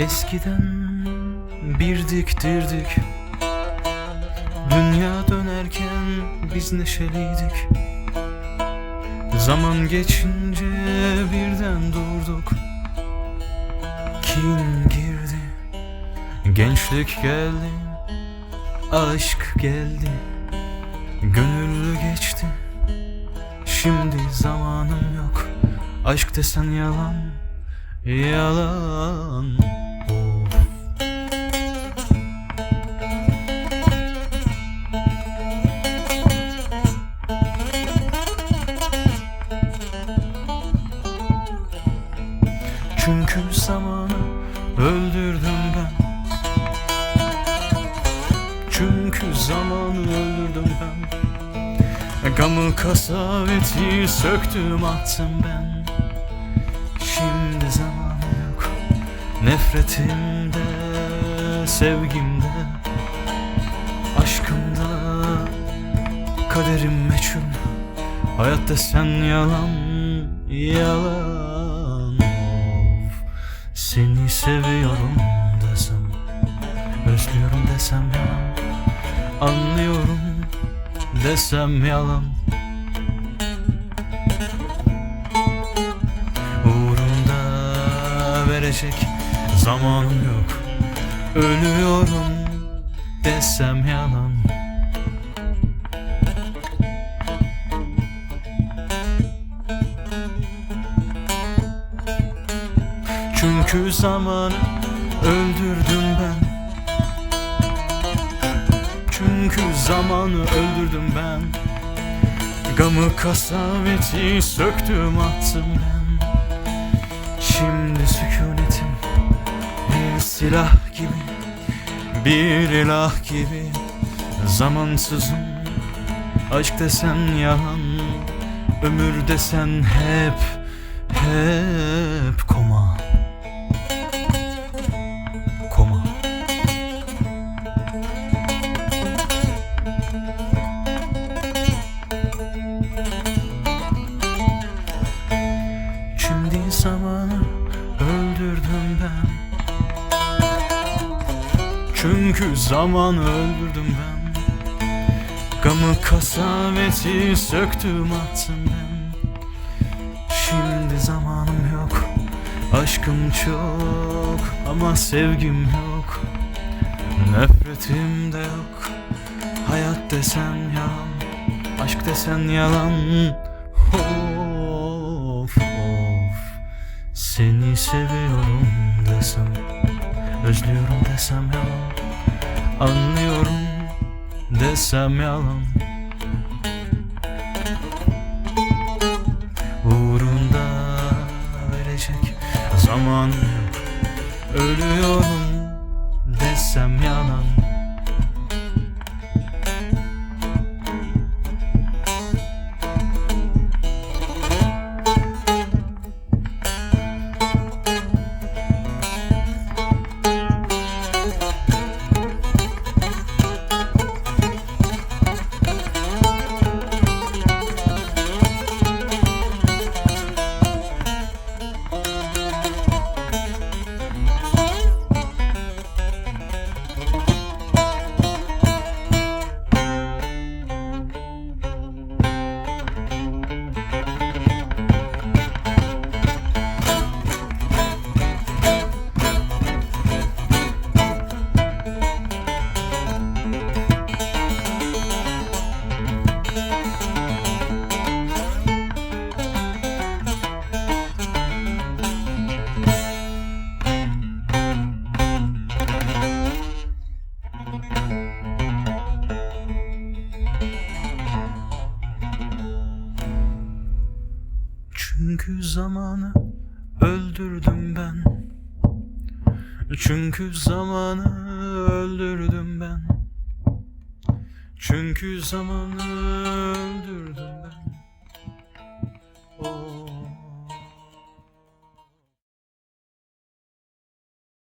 Eskiden bir diktirdik Dünya dönerken biz neşeliydik. Zaman geçince birden durduk Kim girdi? Gençlik geldi Aşk geldi Gönüllü geçti. Şimdi zamanım yok Aşk desen yalan Yalan öldürdüm ben. Çünkü zamanı öldürdüm ben. Gamı kasaveti söktüm attım ben. Şimdi zamanım yok. Nefretimde, sevgimde Aşkımda Kaderim meçhul. Hayat desen yalan Yalan Seni seviyorum desem Özlüyorum desem yalan Anlıyorum desem yalan. Uğrunda verecek zamanım yok Ölüyorum desem yalan Çünkü zamanı öldürdüm ben. Çünkü zamanı öldürdüm ben. Gamı kasaveti söktüm attım ben. Şimdi sükunetim bir silah gibi Bir ilah gibi. Zamansızım Aşk desen yalan Ömür desen hep Şimdi zamanı öldürdüm ben. Çünkü zamanı öldürdüm ben. Gamı kasaveti söktüm attım ben. Şimdi zamanım yok Aşkım çok ama sevgim yok. Nefretim de yok Hayat desen yalan Aşk desen yalan. Of of Seni seviyorum desem Özlüyorum desem yalan. Anlıyorum desem yalan. Uğrunda verecek zamanım. Yok Ölüyorum zamanı öldürdüm ben. Çünkü zamanı öldürdüm ben. Çünkü zamanı